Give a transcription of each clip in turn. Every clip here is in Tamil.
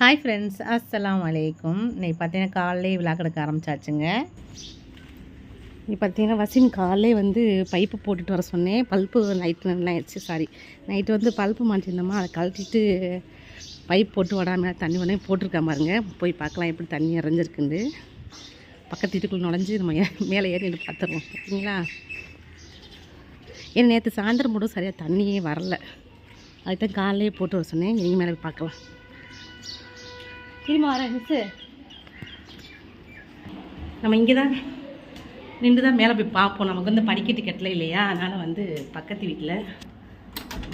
ஹாய் ஃப்ரெண்ட்ஸ் அஸ்லாம் வலைக்கும் இன்னைக்கு பார்த்தீங்கன்னா காலையிலே விழா கிடக்க ஆரம்பிச்சாச்சுங்க. இப்போ பார்த்தீங்கன்னா வசீம் காலையிலே வந்து பைப்பு போட்டுட்டு வர சொன்னேன். பல்ப்பு நைட்டு ஆயிடுச்சு சாரி நைட்டு வந்து பல்ப்பு மாட்டிருந்தோமா அதை கழட்டிட்டு பைப் போட்டு விடாம தண்ணி உடனே போட்டிருக்கா பாருங்க. போய் பார்க்கலாம் எப்படி தண்ணி இறஞ்சிருக்குண்டு பக்கத்து வீட்டுக்குள்ளே நுழைஞ்சு நம்ம மேலே ஏறி நின்று பார்த்துருவோம். பார்த்தீங்களா ஏன்னா நேற்று சாயந்தரம் மட்டும் சரியாக தண்ணியே வரல. அதுக்கு தான் காலையிலே போட்டு வர சொன்னேன். நீங்கள் மேலே போய் பார்க்கலாம். திரும்ப வரேன் மிஸ்ஸு நம்ம இங்கே தான் நின்று தான் மேலே போய் பார்ப்போம். நமக்கு வந்து படிக்கட்டு கட்டல இல்லையா? அதனால் வந்து பக்கத்து வீட்டில்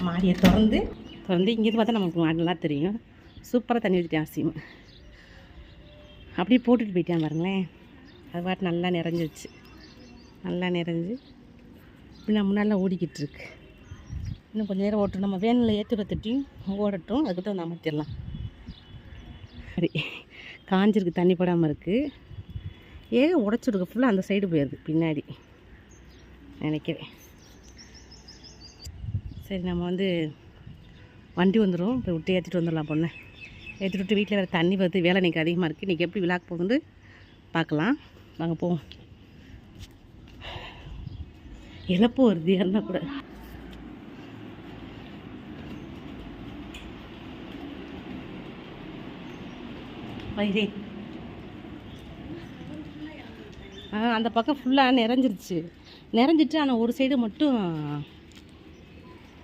மாடியை திறந்து திறந்து இங்கேருந்து பார்த்தா நமக்கு மாடெல்லாம் நல்லா தெரியும். சூப்பராக தண்ணி ஊற்றிட்டேன் அசியம் அப்படியே போட்டுட்டு போயிட்டேன் பாருங்களேன். அது பாட்டு நல்லா நிறைஞ்சிருச்சு. நல்லா நிறைஞ்சு இப்படி நம்ம நல்லா ஓடிக்கிட்டு இருக்கு. இன்னும் கொஞ்சம் நேரம் ஓட்டுறோம் நம்ம வேனில் ஏற்றி பத்துட்டியும் ஓடட்டும். அதுக்கிட்ட நம்ம அமர்த்திடலாம் சரி காஞ்சிருக்கு தண்ணி படாமல் இருக்குது ஏக உடச்சிருக்கு ஃபுல்லாக அந்த சைடு போயிடுது பின்னாடி. நினைக்கிறேன். சரி நம்ம வந்து வண்டி வந்துடும் போய் விட்டு ஏற்றிட்டு வந்துடலாம் பொண்ணை. ஏற்றிட்டு விட்டு வீட்டில் வேறு தண்ணி பார்த்து வேலை இன்றைக்கி அதிகமாக இருக்குது இன்றைக்கி எப்படி விழாக்கு போகுது பார்க்கலாம். வாங்க போவோம். இழப்பு வருது இறந்தால் கூட. வயிறே ஆ அந்த பக்கம் ஃபுல்லாக நிறைஞ்சிருச்சு. நிறைஞ்சிட்டு ஆனால் ஒரு சைடு மட்டும்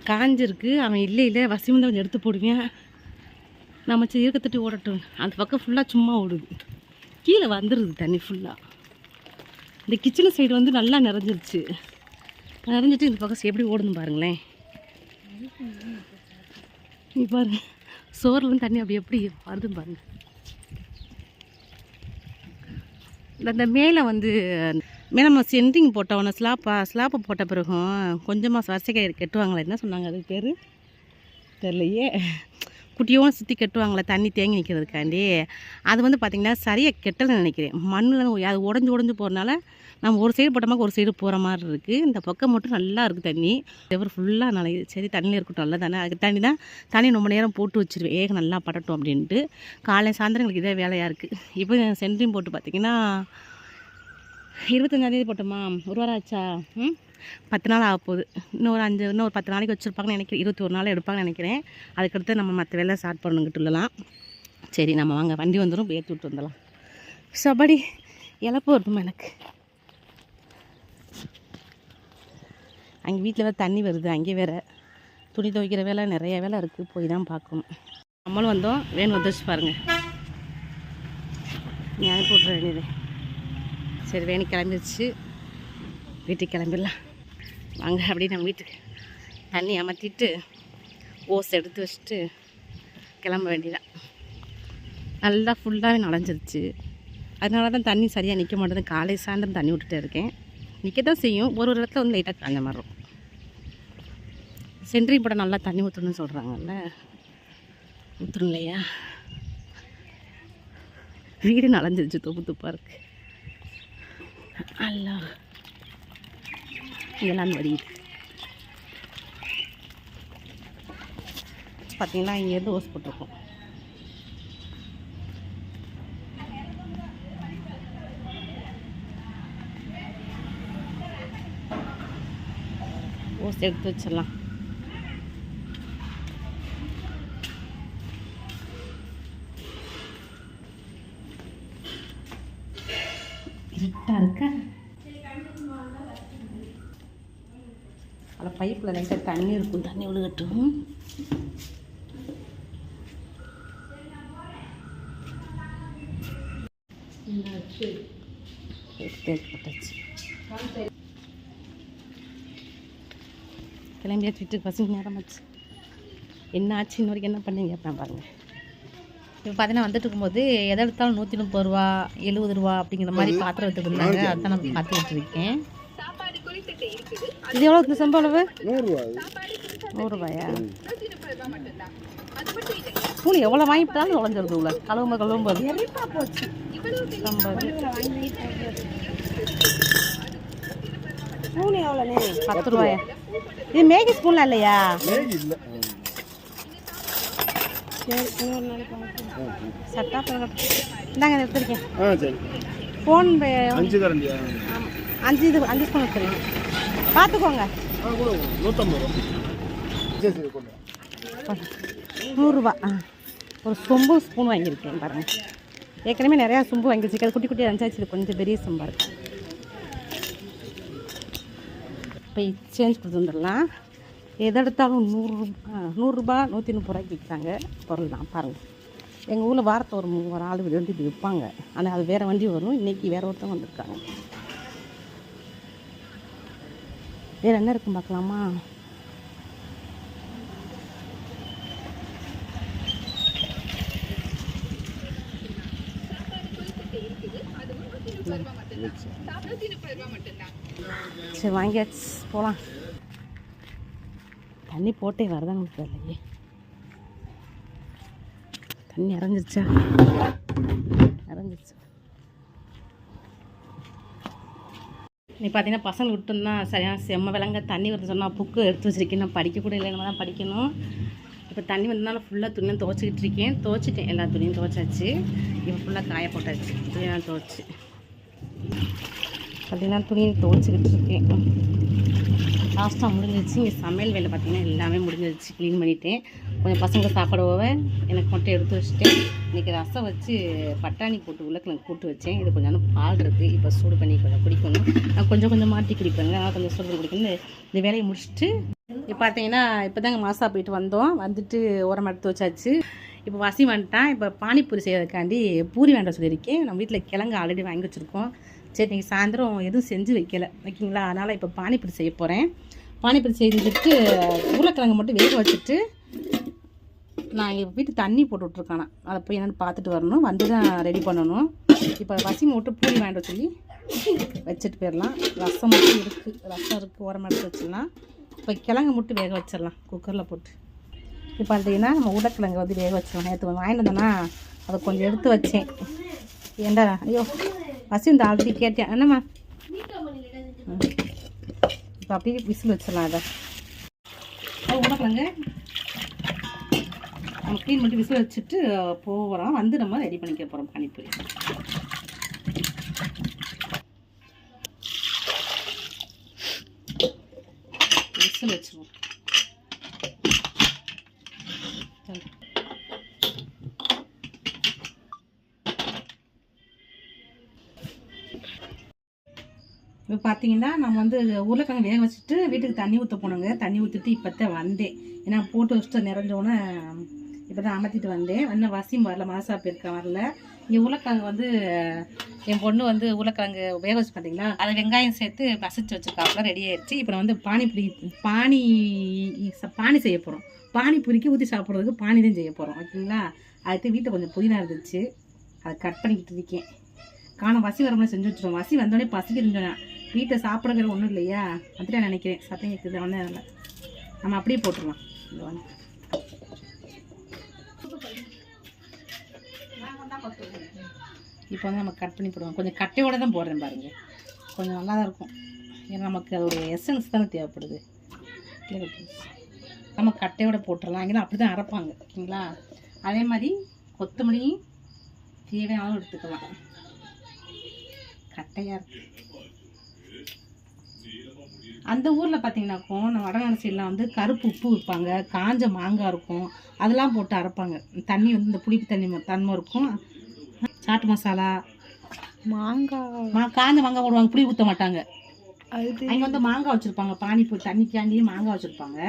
காஞ்சிருக்கு. அவன் இல்லை இல்லை வசிமந்தான் கொஞ்சம் எடுத்து போடுவேன். நம்ம சரி இருக்கத்தட்டி ஓடட்டும். அந்த பக்கம் ஃபுல்லாக சும்மா ஓடுது. கீழே வந்துடுது தண்ணி ஃபுல்லாக இந்த கிச்சனு சைடு வந்து நல்லா நிறைஞ்சிருச்சு. நிறைஞ்சிட்டு இந்த பக்கம் எப்படி ஓடுதுன்னு பாருங்களேன். நீ பாருங்கள் சோறுலேருந்து தண்ணி அப்படி எப்படி வருதுன்னு பாருங்கள் இந்த- மேலே வந்து மேலே நம்ம சென்ட்ரிங் போட்டவொன்னே ஸ்லாப்பா ஸ்லாப்பை போட்ட பிறகும் கொஞ்சமாக வரிசைக்காய் கட்டுவாங்களே? என்ன சொன்னாங்க? அதுக்கு பேர்? தெரியலையே. குட்டியோடு சுற்றி கெட்டுவாங்களே தண்ணி தேங்கி நிற்கிறதுக்காண்டி அது வந்து பார்த்திங்கன்னா சரியாக கெட்டலைன்னு நினைக்கிறேன். மண்ணில் அது உடஞ்சி உடஞ்சி போகிறனால நம்ம ஒரு சைடு போட்டோமா ஒரு சைடு போகிற மாதிரி இருக்குது இந்த பக்கம் மட்டும் நல்லா இருக்குது தண்ணி. எவர் ஃபுல்லாக நல்லா சரி தண்ணியில் இருக்கட்டும் நல்லா தானே. அதுக்கு தண்ணி தான் தண்ணி ரொம்ப நேரம் போட்டு வச்சிருவேன். ஏக நல்லா படட்டும் அப்படின்ட்டு. காலை சாயந்தரங்களுக்கு இதே வேலையாக இருக்குது இப்போ சென்ட்ரிங் போட்டு பார்த்திங்கன்னா இருபத்தஞ்சாந்தேதி போட்டோமா? ஒரு வாரம் ஆச்சா? ம்? பத்து நாள் ஆக போகுது. இன்னொரு அஞ்சு இன்னும் ஒரு பத்து நாளைக்கு வச்சுருப்பாங்கன்னு நினைக்கிறேன். இருபத்தி ஒரு நாள் எடுப்பாங்கன்னு நினைக்கிறேன். அதுக்கடுத்து நம்ம மற்ற வேலை ஸ்டார்ட் பண்ணணுங்கிட்டுலாம் சரி நம்ம வாங்க. வண்டி வந்துடும் ஏற்றி விட்டு வந்துடலாம். சபடி இழப்பு வருமா எனக்கு? அங்கே வீட்டில் வேறு தண்ணி வருது. அங்கே வேறு துணி துவைக்கிற வேலை நிறைய வேலை இருக்குது போய் தான் பார்க்கணும். நம்மளும் வந்தோம். வேணும் வந்துச்சு பாருங்கள் நீ அனுப்பி விட்ற வேண்டியது சரி வேணி கிளம்பிடுச்சு வீட்டுக்கு கிளம்பிடலாம். வாங்க அப்படியே நம்ம வீட்டுக்கு தண்ணி அமர்த்திட்டு ஓஸ் எடுத்து வச்சுட்டு கிளம்ப வேண்டியதான் நல்லா ஃபுல்லாகவே நனைஞ்சிருச்சு அதனால தான் தண்ணி சரியாக நிற்க மாட்டேது காலை சாயந்தரம் தண்ணி விட்டுட்டே இருக்கேன். நிற்க தான் செய்யும். ஒரு ஒரு இடத்துல வந்து லைட்டாக காஞ்ச மாதிரி இருக்கும். சென்ட்ரி போட நல்லா தண்ணி ஊற்றணும்னு சொல்கிறாங்கல்ல ஊற்றணும் இல்லையா வீடு நலஞ்சிருச்சு தொப்பு துப்பாக இருக்குது அல்லா இதெல்லாம் வடியுது பார்த்தீங்கன்னா இங்கேருந்து ஓஸ் போட்டிருக்கோம். ஓஸ் எடுத்து வச்சிடலாம். இருட்டாக இருக்கா? அதில் பைப்பில் லைட்டாக தண்ணி இருக்கும். தண்ணி விழுகட்டும். கிளம்பியாச்சு வீட்டுக்கு பசங்க நேரம் ஆச்சு. என்ன ஆச்சு இன்ன வரைக்கும் என்ன பண்ணீங்க? கேட்பேன் பாருங்கள் இப்போ பார்த்தீங்கன்னா வந்துட்டு இருக்கும்போது எதை எடுத்தாலும் நூற்றி முப்பது ரூபா எழுபது ரூபா அப்படிங்கிற மாதிரி பாத்திரம் எடுத்துட்டு இருந்தாங்க அதான் நான் பார்த்துக்கிட்டு இருக்கேன் இது எவ்வளோ இந்த சம்பளவு நூறுரூவா நூறுரூபாயா பூனி எவ்வளோ வாங்கிட்டாலும் உடஞ்சிருது உள்ள. கழுவும்போது கழுவும்போது. ஸ்பூன் எவ்வளோண்ணே பத்து ரூபாயா? இது மேகி ஸ்பூன்லாம் இல்லையா? சட்டா இந்தாங்க எடுத்துருக்கேன். ஆ சரி. ஃபோன் அஞ்சு கரண்டியா? ஆமாம் அஞ்சு இது அஞ்சு ஸ்பூன் எடுத்துருங்க. பார்த்துக்கோங்க. நூற்றம்பது ரூபா நூறுரூவா ஆ. ஒரு சொம்பு ஸ்பூன் வாங்கியிருக்கேன் பாருங்கள் ஏற்கனவே நிறையா சொம்பு வாங்கி அது குட்டி குட்டி அஞ்சாச்சு இது கொஞ்சம் பெரிய சொம்பாக இருக்கு. இப்போ சேஞ்ச் கொடுத்து வந்துடலாம். எதை எடுத்தாலும் நூறு ஆ, நூறுரூபா நூற்றி முப்பது ரூபாய்க்கு விற்கிறாங்க. பொருள் தான் பாருங்கள் எங்கள் ஊரில் வாரத்தை ஒரு மூ- ஒரு ஆள் வந்து இப்படி விற்பாங்க. ஆனால் அது வேறு வண்டி வரும். இன்றைக்கி வேறு ஒருத்தவங்க வந்திருக்காங்க. வேறு என்ன இருக்கும் பார்க்கலாமா? சரி வாங்கியாச்சு. போகலாம் தண்ணி போட்டே வரதாங்க தெரியலையே. தண்ணி இறஞ்சிருச்சா இறஞ்சிருச்சா நீ பார்த்தீங்கன்னா பசங்க விட்டுருந்தா சரியான செம்ம விலங்க தண்ணி வருது சொன்னால் புக்கு எடுத்து வச்சிருக்கேன். நான் படிக்க கூட இல்லைன்னு தான் படிக்கணும். இப்போ தண்ணி வந்ததுனால ஃபுல்லாக துணியும் துவைச்சிக்கிட்டு இருக்கேன். துவைச்சிட்டேன். எல்லா துணியும் துவைச்சாச்சு. இப்போ ஃபுல்லாக காய போட்டாச்சு. துணியெல்லாம் துவைச்சி. பார்த்தீங்கன்னா துணியை துவைச்சிக்கிட்டு இருக்கேன். லாஸ்ட்டாக முடிஞ்சிச்சு இங்கே சமையல் வேலை பார்த்தீங்கன்னா எல்லாமே முடிஞ்சிருச்சு. க்ளீன் பண்ணிவிட்டேன் கொஞ்சம் பசங்க சாப்பிடுவோவ எனக்கு மட்டும் எடுத்து வச்சுட்டேன் இன்றைக்கி ரசம் வச்சு பட்டாணி போட்டு உருளைக்கிழங்கு கூட்டு வச்சேன். இது கொஞ்சம் பால் இருக்குது இப்போ சூடு பண்ணி கொஞ்சம் குடிக்கணும். நான் கொஞ்சம் கொஞ்சம் மாட்டி குடிப்பேங்க நான் கொஞ்சம் சூடு பண்ணி குடிக்கணும். இந்த வேலையை முடிச்சுட்டு இப்போ பார்த்தீங்கன்னா இப்போ தாங்க மாசா போயிட்டு வந்தோம். வந்துட்டு உரம் எடுத்து வச்சாச்சு. இப்போ வசி வந்துட்டான். இப்போ பானிபூரி செய்யறதுக்காண்டி பூரி வேண்டாம் சொல்லியிருக்கேன். நம்ம வீட்டில் கிழங்கு ஆல்ரெடி வாங்கி வச்சுருக்கோம். சரி நீங்கள் சாயந்தரம் எதுவும் செஞ்சு வைக்கல. வைக்கிங்களா? அதனால் இப்போ பானிபூரி செய்ய போகிறேன் பானிப்பூரி செஞ்சுட்டு உருளைக்கிழங்கு மட்டும் வேக வச்சுட்டு நான் எங்கள் வீட்டு தண்ணி போட்டு விட்ருக்கானா அதை போய் என்னென்னு பார்த்துட்டு வரணும். வந்து தான் ரெடி பண்ணணும். இப்போ வசி மட்டும் பூரி வாங்கிட்டு சொல்லி வச்சுட்டு போயிடலாம். ரசம் மட்டும் இருக்குது ரசம் இருக்குது உரம் எடுத்து வச்சிடலாம். இப்போ கிழங்கு மட்டும் வேக வச்சிடலாம். குக்கரில் போட்டு. இப்போ பார்த்தீங்கன்னா நம்ம உருளைக்கிழங்கு வந்து வேக வச்சிடலாம். நேற்று வாங்கிட்டு வந்தேன்னா அதை கொஞ்சம் எடுத்து வச்சேன். ஏண்டா? ஐயோ. வசி இந்த ஆல்ரெடி கேட்டேன். என்னம்மா. இப்போ அப்படியே விசில் வச்சிடலாம் அதை. அது உருளைக்கிழங்கு நம்ம க்ளீன் பண்ணிட்டு விசில் வச்சுட்டு போகிறோம் வந்து நம்ம ரெடி பண்ணிக்க போகிறோம் பானிபூரி விசில் வச்சுருவோம் சரி. இப்போ பார்த்தீங்கன்னா நம்ம வந்து உருளைக்கிழங்கு வேக வச்சுட்டு வீட்டுக்கு தண்ணி ஊற்ற போனோங்க. தண்ணி ஊற்றிட்டு இப்போ வந்தேன். ஏன்னா போட்டு வச்சுட்டு நிறைஞ்சோன்னே இப்போ தான் அமர்த்திட்டு வந்தேன். இன்னும் வசியம் வரல மாசா போயிருக்கேன் வரல. இங்கே உருளைக்கிழங்கு வந்து என் பொண்ணு வந்து உருளைக்கிழங்கு வேக வச்சு பார்த்தீங்களா அதை வெங்காயம் சேர்த்து பசிச்சு வச்சுருக்காப்புல ரெடி ஆயிடுச்சு. இப்போ வந்து பானிபூரி பானி பானி செய்ய போகிறோம் பானிபுரிக்கு ஊற்றி சாப்பிட்றதுக்கு பானி தான் செய்ய போகிறோம் ஓகேங்களா? அதுக்கு வீட்டில் கொஞ்சம் புதினா இருந்துச்சு. அதை கட் பண்ணிக்கிட்டு இருக்கேன். காணும் வசி வரமுறை செஞ்சு வச்சுருவோம். வசி வந்தோடனே பசிக்குதுன்னு சொன்னேன் வீட்டை சாப்பிட்றது ஒன்றும் இல்லையா? அதுதான் நினைக்கிறேன். சத்தம் கேட்குது ஒன்றும் இல்லை. நம்ம அப்படியே போட்டுருவோம் இந்த இப்போ வந்து நம்ம கட் பண்ணி போடுவோம். கொஞ்சம் கட்டையோடு தான் போடுறேன் பாருங்க. கொஞ்சம் நல்லா தான் இருக்கும். ஏன்னா நமக்கு அதோடைய எசன்ஸ் தானே தேவைப்படுது. நம்ம கட்டையோட போட்டுடலாம். இங்கே அப்படி தான் அரைப்பாங்க. ஓகேங்களா? அதே மாதிரி கொத்தமல்லியும் தேவையான அளவு எடுத்துக்கலாம். கட்டையாக இருக்குது அந்த ஊரில் பார்த்தீங்கன்னாக்கும் நம்ம வடநாடு சைட்லாம் வந்து கருப்பு உப்பு விற்பாங்க. காஞ்ச மாங்காய் இருக்கும். அதெல்லாம் போட்டு அரைப்பாங்க. தண்ணி வந்து இந்த புளிப்பு தண்ணி தன்மை இருக்கும். சாட்டு மசாலா. மாங்காய். மா காஞ்ச மாங்காய் போடுவாங்க. புளி ஊற்ற மாட்டாங்க. அங்கே வந்து மாங்காய் வச்சுருப்பாங்க. பானிப்பூரி தண்ணிக்காண்டியே மாங்காய் வச்சுருப்பாங்க.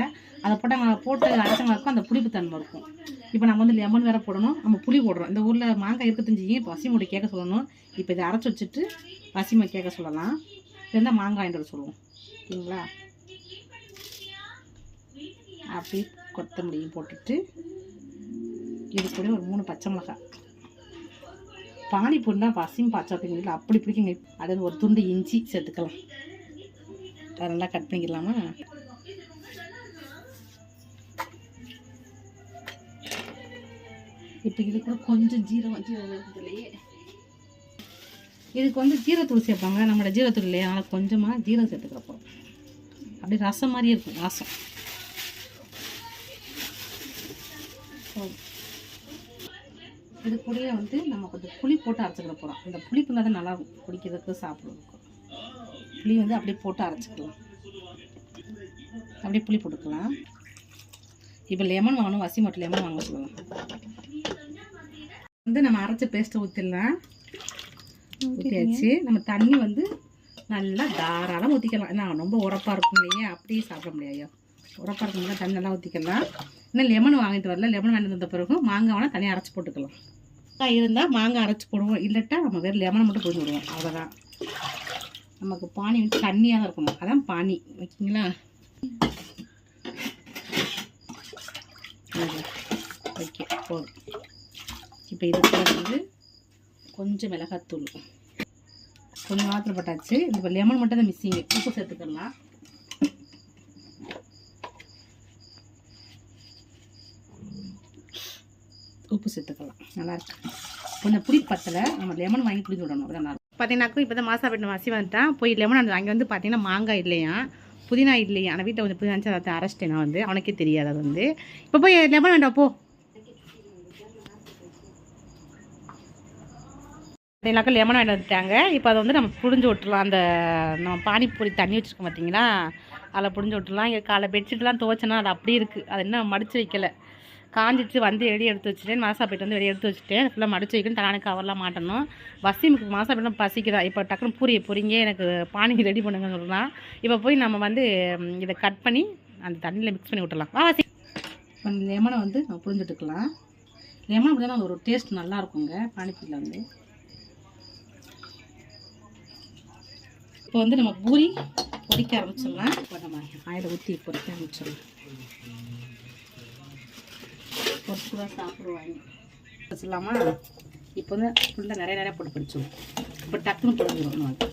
அதை போட்டாங்க போட்டு அரைச்சவங்களுக்கும் அந்த புளிப்பு தன்மை இருக்கும். இப்போ நம்ம வந்து லெமன் வேற போடணும். நம்ம புளி போடுறோம். இந்த ஊரில் மாங்காய் இருக்கத்தஞ்சு இப்போ வசிமோட கேட்க சொல்லணும்? இப்போ இதை அரைச்சி வச்சுட்டு வசிமை கேட்க சொல்லலாம். இருந்தால் மாங்காய்ன்ற சொல்லுவோம். ஓகேங்களா? அப்படி கொத்தமல்லியும் போட்டுட்டு இது கூட ஒரு மூணு பச்சை மிளகாய். பானிபூரினா பசியும் பச்சை பிடிக்கல அப்படி பிடிக்குங்க. அதாவது ஒரு துண்டு இஞ்சி சேர்த்துக்கலாம். அதை நல்லா கட் பண்ணிக்கலாமா? இப்போ இது கூட கொஞ்சம் ஜீரகம் ஜீரகம் இல்லையே இதுக்கு வந்து ஜீரத்தூள் சேர்ப்பாங்க. நம்மளோட ஜீரத்தூள் இல்லையா? அதனால் கொஞ்சமாக ஜீரகம் சேர்த்துக்கிறப்போ. அப்படியே ரசம் மாதிரியே இருக்கும் ரசம். இது கூடயே வந்து நம்ம கொஞ்சம் புளி போட்டு அரைச்சிக்கிற போகிறோம் இந்த புளிப்பு இருந்தால் தான் நல்லா இருக்கும் குடிக்கிறதுக்கு சாப்பிட்றதுக்கும் புளி வந்து அப்படியே போட்டு அரைச்சிக்கலாம். அப்படியே புளி போட்டுக்கலாம். இப்போ லெமன் வாங்கணும் வசி மட்டும் லெமன் வாங்க சொல்லலாம் வந்து நம்ம அரைச்ச பேஸ்ட்டை ஊற்றிடலாம் ஊற்றியாச்சு நம்ம தண்ணி வந்து நல்லா தாராளமாக ஊற்றிக்கலாம் ஏன்னா ரொம்ப உரப்பாக இருக்கும் இல்லையா? அப்படியே சாப்பிட முடியாது உரப்பாக இருக்கும் தண்ணி நல்லா ஊற்றிக்கலாம் இன்னும் லெமன் வாங்கிட்டு வரல. லெமன் வாங்கிட்டு வந்த பிறகு மாங்காய் வேணால் தனியாக அரைச்சி போட்டுக்கலாம். மாங்காய் இருந்தால் மாங்காய் அரைச்சி போடுவோம். இல்லட்டா நம்ம வெறும் லெமனை மட்டும் புரிஞ்சு விடுவோம். அவ்வளோதான் நமக்கு பானி வந்து தண்ணியாக தான் இருக்கணும். அதான் பானி. ஓகேங்களா? ஓகே போதும். இப்போ இதுக்குள்ள வந்து கொஞ்சம் மிளகாத்தூள். கொஞ்சம் மாத்திரை போட்டாச்சு. இப்போ லெமன் மட்டும் தான் மிஸ்ஸிங்கு உப்பு சேர்த்துக்கலாம். உப்பு சேர்த்துக்கலாம். நல்லாயிருக்கு கொஞ்சம் புளி பத்தலை. நம்ம லெமன் வாங்கி புளிஞ்சு விடணும். அதான் நல்லா பார்த்தீங்கன்னாக்கும் இப்போ தான் மாசா வீட்டு வசி வந்துட்டான் போய் லெமன் அந்த அங்கே வந்து பார்த்தீங்கன்னா மாங்காய் இல்லையா? புதினா இல்லையா? ஆனால் வீட்டில் வந்து புதினா அதை அரைச்சிட்டேன் நான் வந்து. அவனுக்கே தெரியாது அது வந்து. இப்போ போய் லெமன் வேண்டாம் போ. இல்லைனாக்கா லெமன் வாங்கிட்டு வந்துட்டாங்க. இப்போ அதை வந்து நம்ம புழிஞ்சு விட்டுலாம் அந்த நம்ம பானிபூரி தண்ணி வச்சுருக்கோம் பார்த்தீங்களா அதில் புழிஞ்சு விட்டுலாம் இங்கே காலை பெட்ஷீட்லாம் துவைச்சேன்னா அது அப்படியே இருக்குது அது இன்னும் மடித்து வைக்கல. காஞ்சிச்சு வந்து வெளியே எடுத்து வச்சுட்டேன். மாசா போயிட்டு வந்து வெளியே எடுத்து வச்சுட்டேன். ஃபுல்லாக மடிச்சு வைக்கணும். தலானு கவர்லாம் மாட்டணும். வசிமுக்கு மாசா போய்ட்டு பசிக்குதான் இப்போ டக்குனு பூரியை பொறிங்க. எனக்கு பானி ரெடி பண்ணுங்கன்னு சொல்லலாம் இப்போ போய் நம்ம வந்து இதை கட் பண்ணி அந்த தண்ணியில் மிக்ஸ் பண்ணி விட்டுலாம் வா வசி இப்போ லெமனை வந்து நம்ம புழிஞ்சுட்டுக்கலாம் லெமன் அப்படின்னா ஒரு டேஸ்ட் நல்லா இருக்குங்க பானிபூரியில் வந்து. இப்போ வந்து நம்ம பூரி பொடிக்க ஆரம்பிச்சிடலாம். இப்போ நம்ம ஆயில் ஊற்றி பொரிக்க ஆரம்பிச்சிடலாம். பொரிச்சு தான் சாப்பிடுவாங்க. வச்சிடலாமா இப்போ வந்து ஃபுல்லாக நிறைய நிறைய போட்டு பிடிச்சோம் இப்போ டக்குன்னு பிடிச்சிடும் நமக்கு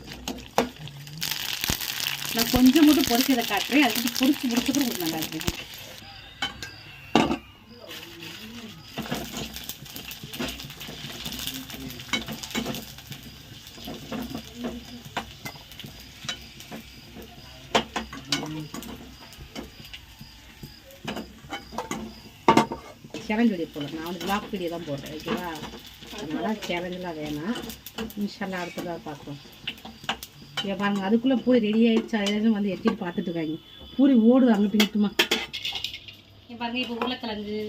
நான் கொஞ்சம் மட்டும் பொரிச்சதை காட்டுறேன். அதுக்கு பொரிச்சு முடிச்சதும் உங்களுக்கு நல்லா இருக்கும். சேலஞ்ச் வீடியோ போடுறேன். நான் வந்து பிளாக் வீடியோ தான் போடுறேன் ஓகேவா அதனால் சேலஞ்செலாம் வேணாம். இன்ஷால்லா அடுத்ததாக பார்க்குறோம் இங்கே பாருங்கள் அதுக்குள்ளே பூரி ரெடி ஆகிடுச்சா ஏதாவது வந்து எட்டிட்டு பார்த்துட்டு இருக்காங்க. பூரி ஓடுது அங்கிட்டு இங்கிட்டுமா இங்கே பாருங்கள் இப்போ உருளைக்கிழங்கு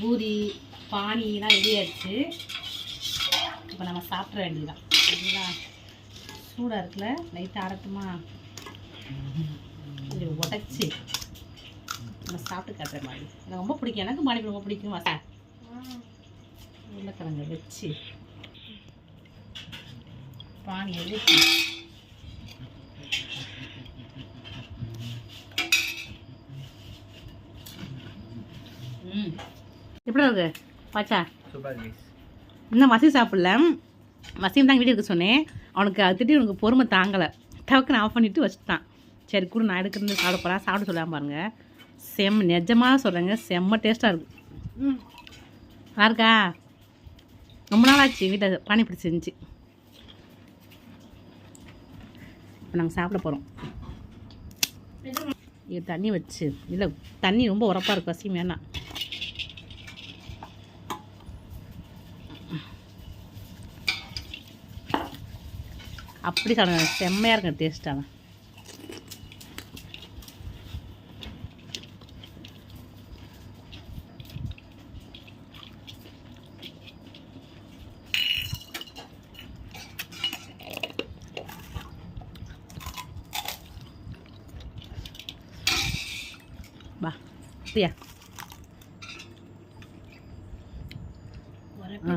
பூரி பானிலாம் ரெடி ஆயிடுச்சு. இப்போ நம்ம சாப்பிட வேண்டியதான் சரிங்களா சூடாக இருக்குல்ல லைட்டாக அரட்டுமா இது உடச்சி. நான் சாப்பிட்டு காட்டுற மாதிரி எனக்கு ரொம்ப பிடிக்கும். எனக்கு மாடி ரொம்ப பிடிக்கும் சார் உருளைக்கிழங்கு வச்சு. பானியை வச்சு ம். எப்படி இருக்கு? பாச்சா இன்னும் வசி சாப்பிடல. வசியம் தான் வீடியோ இருக்க சொன்னேன். அவனுக்கு அது திட்டி உனக்கு பொறுமை தாங்கலை. டக்குன்னு ஆஃப் பண்ணிவிட்டு வச்சுட்டான். சரி கூட நான் எடுக்கிறது சாப்பிட போகிறேன் சாப்பிட சொல்லாம பாருங்க. செம்ம நிஜமாக சொல்கிறேங்க செம்ம டேஸ்ட்டாக இருக்கு. ம். நல்லா இருக்கா ரொம்ப நாள் ஆச்சு வீட்டில் பானிபூரி செஞ்சு. இப்போ நாங்கள் சாப்பிட போகிறோம் இது தண்ணி வச்சு இல்லை தண்ணி ரொம்ப உரப்பாக இருக்கு வசியம் வேணாம். அப்படி சாப்பிடுங்க செம்மையாக இருக்கும் டேஸ்ட்டாக வா அப்படியா ஆ.